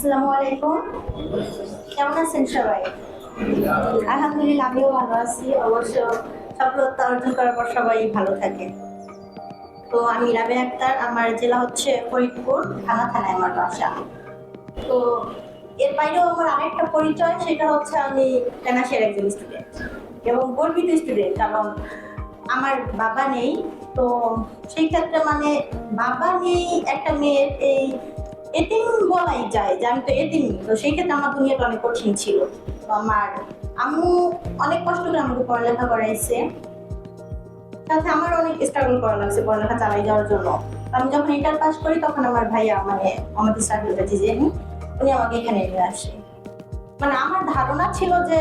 আসসালামু আলাইকুম। কেমন আছেন সবাই? আলহামদুলিল্লাহ, আমিও ভালো আছি। অবশ্য সফলতা অর্জন করার পর সবাই ভালো থাকে। তো আমি রাবে আক্তার, আমার জেলা হচ্ছে ফরিদপুর থানা থানায় আমার বাসা। তো এর বাইরেও আমার আরেকটা পরিচয়, সেটা হচ্ছে আমি পেনাসের একজন স্টুডেন্ট এবং গর্বিত স্টুডেন্ট কারণ আমার বাবা নেই। তো সেই ক্ষেত্রে মানে বাবা নেই, একটা মেয়ের এই এতিম বলাই যায় যে আমি তো এতিম তো সেই ক্ষেত্রে আমার দুনিয়াটা অনেক কঠিন ছিল। আমার আম্মু অনেক কষ্ট করে আমাকে পড়ালেখা করাইছে। সাথে আমার অনেক স্ট্রাগল করা লাগছে পড়ালেখা চালাই যাওয়ার জন্য। আমি যখন ইন্টার পাস করি, তখন আমার ভাইয়া মানে আমাদের সার্কেলটা যে উনি আমাকে এখানে নিয়ে আসে। মানে আমার ধারণা ছিল যে,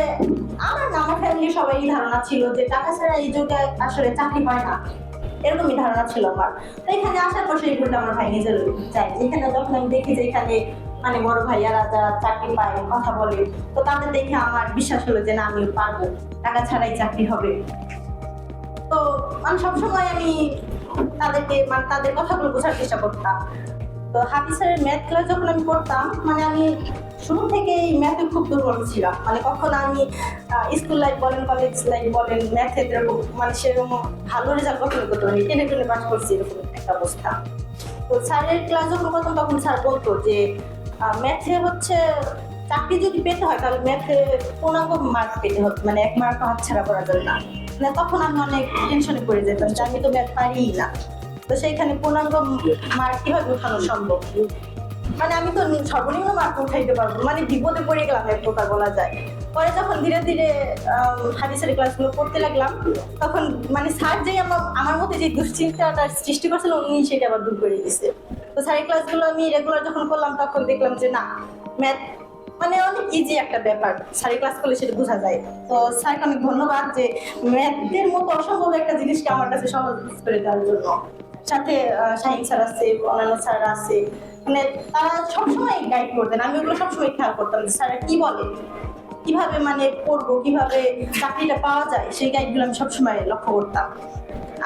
আমার আমার ফ্যামিলি সবারই ধারণা ছিল যে টাকা ছাড়া এই যুগে আসলে চাকরি পায় না। এরকমই ধারণা ছিল আমার। তো এখানে আসার পর সেই ভুলটা আমার ভাই নিজের চাই যেখানে যখন আমি দেখি যে এখানে মানে বড় ভাইয়ারা যারা চাকরি পায়, কথা বলে, তো তাদের দেখে আমার বিশ্বাস হলো যে না আমি পারব। টাকা ছাড়াই চাকরি হবে। তো মানে সবসময় আমি তাদেরকে মানে তাদের কথাগুলো বোঝার চেষ্টা করতাম। তো হাফিজ স্যারের ম্যাথ ক্লাস যখন আমি করতাম মানে আমি শুরু থেকেই ম্যাথে খুব দুর্বল ছিলাম। মানে কখনো আমি স্কুল লাইফ বলেন কলেজ লাইফ বলেন ম্যাথে এরকম মানে সেরকম ভালো রেজাল্ট কখনো করতে পারি টেনে টেনে পাস করছি এরকম একটা অবস্থা। তো স্যারের ক্লাস যখন করতাম, তখন স্যার বলতো যে ম্যাথে হচ্ছে চাকরি যদি পেতে হয়, তাহলে ম্যাথে পূর্ণাঙ্গ মার্ক পেতে হবে। মানে এক মার্ক হাত ছাড়া করা যাবে না। মানে তখন আমি অনেক টেনশনে পড়ে যেতাম যে আমি তো ম্যাথ পারিই না। তো সেইখানে পূর্ণাঙ্গ মার্ক কীভাবে উঠানো সম্ভব? মানে আমি তো সর্বনিম্ন মার্ক উঠাইতে পারব। মানে বিপদে পড়ে গেলাম এক প্রকার বলা যায়। পরে যখন ধীরে ধীরে হাদিসের ক্লাসগুলো করতে লাগলাম, তখন মানে স্যার যে আমার আমার মধ্যে যে দুশ্চিন্তাটা সৃষ্টি করছিল, উনি সেটা আবার দূর করে দিছে। তো স্যারের ক্লাসগুলো আমি রেগুলার যখন করলাম, তখন দেখলাম যে না ম্যাথ মানে অনেক ইজি একটা ব্যাপার। স্যারের ক্লাস করলে সেটা বোঝা যায়। তো স্যারকে অনেক ধন্যবাদ যে ম্যাথের মতো অসম্ভব একটা জিনিসকে আমার কাছে সহজ করে দেওয়ার জন্য। সাথে শাহিন স্যার আছে অন্যান্য স্যার আছে। মানে তারা সবসময় গাইড করতেন। আমি ওগুলো সবসময় খেয়াল করতাম স্যার কি বলে, কীভাবে মানে পড়ব, কীভাবে চাকরিটা পাওয়া যায়, সেই গাইডগুলো আমি সবসময় লক্ষ্য করতাম।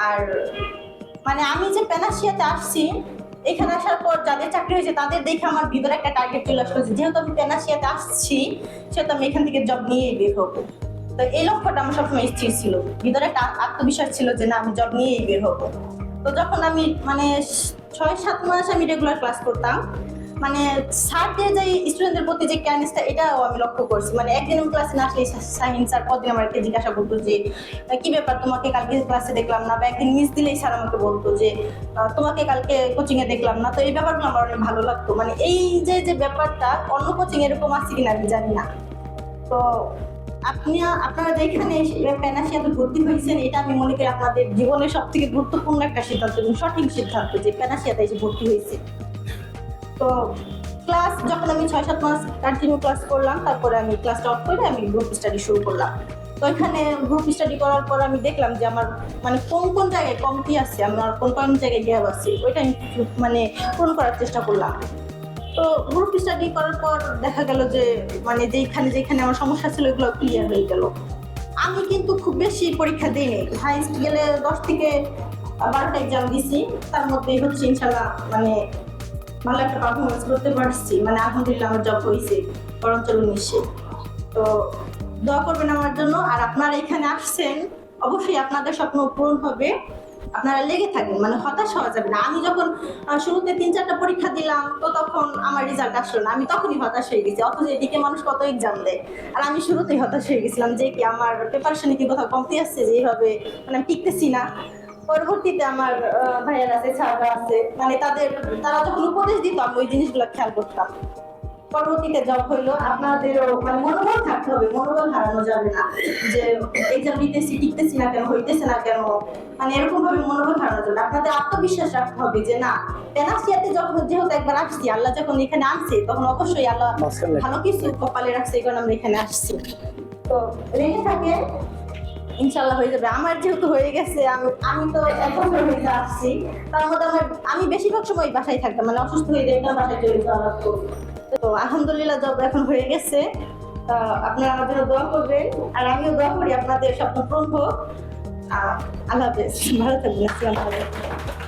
আর মানে আমি যে পেনাশিয়াতে আসছি, এখানে আসার পর যাদের চাকরি হয়েছে, তাদের দেখে আমার ভিতরে একটা টার্গেট চলে আসলো যেহেতু আমি পেনাশিয়াতে আসছি, সেহেতু আমি এখান থেকে জব নিয়েই বের হব। তো এই লক্ষ্যটা আমার সবসময় স্থির ছিল। ভিতরে একটা আত্মবিশ্বাস ছিল যে না, আমি জব নিয়েই বের হব। তো যখন আমি মানে ছয়, সাত মাস আমি রেগুলার ক্লাস করতাম মানে স্যারদের যে স্টুডেন্টদের প্রতি যে কেয়ারনেসটা এটাও আমি লক্ষ্য করছি। মানে একদিন আমি ক্লাসে না আসলে সাহিন স্যার কদিন আমাকে জিজ্ঞাসা করতো যে কি ব্যাপার? তোমাকে কালকে ক্লাসে দেখলাম না? বা একদিন মিস দিলেই স্যার আমাকে বলতো যে তোমাকে কালকে কোচিং এ দেখলাম না? তো এই ব্যাপারগুলো আমার অনেক ভালো লাগতো। মানে এই যে যে ব্যাপারটা, অন্য কোচিং এরকম আছে কিনা আমি জানি না। তো আপনি আপনারা যেখানে প্যানাশিয়াতে ভর্তি হয়েছেন, এটা আমি মনে করি আপনাদের জীবনের সব থেকে গুরুত্বপূর্ণ একটা সিদ্ধান্ত এবং সঠিক সিদ্ধান্ত যে প্যানাশিয়াতে এসে ভর্তি হয়েছে। তো ক্লাস যখন আমি ছয়, সাত মাস কন্টিনিউ ক্লাস করলাম, তারপরে আমি ক্লাস অফ করে আমি গ্রুপ স্টাডি শুরু করলাম। তো এখানে গ্রুপ স্টাডি করার পর আমি দেখলাম যে আমার মানে কোন কোন জায়গায় কমতি আছে, আমার কোন কোন জায়গায় গ্যাপ আছে, ওইটা আমি মানে পূরণ করার চেষ্টা করলাম। তো গ্রুপ স্টাডি করার পর দেখা গেল যে মানে যেখানে যেখানে আমার সমস্যা ছিল ওগুলো ক্লিয়ার হয়ে গেল। আমি কিন্তু খুব বেশি পরীক্ষা দিইনি। হাইস্ট গেলে দশ থেকে বারোটা এক্সাম দিছি। তার মধ্যেই হচ্ছে ইনশাল্লাহ মানে ভালো একটা পারফরমেন্স করতে পারছি। মানে আলহামদুলিল্লাহ আমার জব হয়েছে বরঞ্চল উনিশে তো দোয়া করবেন আমার জন্য। আর আপনারা এখানে আসছেন অবশ্যই আপনাদের স্বপ্ন পূরণ হবে। আপনারা লেগে থাকবেন মানে হতাশ হওয়া যাবে না। আমি যখন শুরুতে তিন চারটা পরীক্ষা দিলাম, তো তখন আমার রেজাল্ট আসলো না। আমি তখনই হতাশ হয়ে গেছি। অথচ এদিকে মানুষ কত এক্সাম দেয়। আর আমি শুরুতেই হতাশ হয়ে গেছিলাম যে কি আমার প্রিপারেশনে কি কোথাও কমতি আসছে যে এইভাবে মানে আমি টিকতেছি না। পরবর্তীতে আমার ভাইয়ারা আছে ছাড়া আছে। মানে তাদের, তারা যখন উপদেশ দিত, আমি ওই জিনিসগুলো খেয়াল করতাম। পরবর্তীতে জব হইল আপনাদেরও মানে মনোবল থাকতে হবে মনোবল হারানো যাবে না। যে এক্সাম দিতেছি টিকতেছি না কেন হইতেছে না কেন মানে এরকম ভাবে মনোবল হারানো যাবে আপনাদের আত্মবিশ্বাস রাখতে হবে যে না পেনাসিয়াতে যখন যেহেতু একবার আসছি আল্লাহ যখন এখানে আনছে তখন অবশ্যই আল্লাহ ভালো কিছু কপালে রাখছে এই কারণে আমরা এখানে আসছি। তো রেখে থাকে ইনশাল্লাহ হয়ে যাবে। আমার যেহেতু হয়ে গেছে আমি আমি তো এক বছর হয়ে আসছি তার মধ্যে আমার আমি বেশিরভাগ সময় বাসায় থাকতাম মানে অসুস্থ হয়ে যেতাম বাসায় চলে যাওয়া লাগতো। তো আলহামদুলিল্লাহ জব এখন হয়ে গেছে। আপনারা আমার জন্য দোয়া করবেন। আর আমিও দোয়া করি আপনাদের স্বপ্ন পূরণ হোক। আল্লাহ হাফেজ। ভালো থাকবেন। আসসালামু আলাইকুম।